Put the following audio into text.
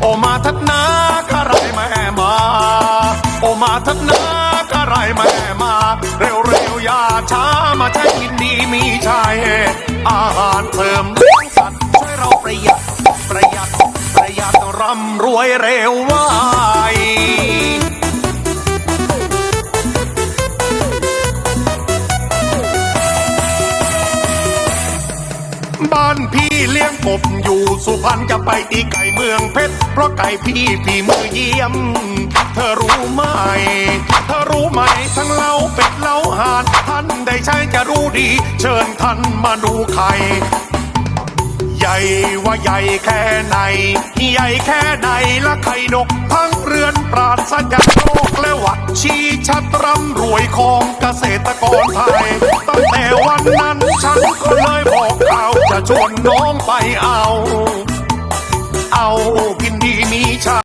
โอมาทัดนากระไรแม่มา โอมาทัดนากระไรแม่มา เร็วเร็วอย่าช้ามาใช้กินดีมีชายอาหารเสริมเลี้ยงสัตว์ช่วยเราประหยัดประหยัดประหยัดร่ำรวยเร็วว่า บ้านพี่เลี้ยงกบอยู่สุพรรณจะไปตีไก่เมืองเพชร เพราะไก่พี่ฝีมือเยี่ยม เธอรู้ไหม เธอรู้ไหมทั้งเล้าเป็ดเล้าห่านท่านได้ใช้จะรู้ดี เชิญท่านมาดูไข่ใหญ่ว่าใหญ่แค่ไหน ใหญ่แค่ไหนละไข่นก ทั้งเรือนปราศจากโรคและหวัดชี้ชัดร่ำรวยของเกษตรกรไทย ตั้งแต่วันนั้นฉันก็เลยบ ชวนน้องไปเอา เอาพ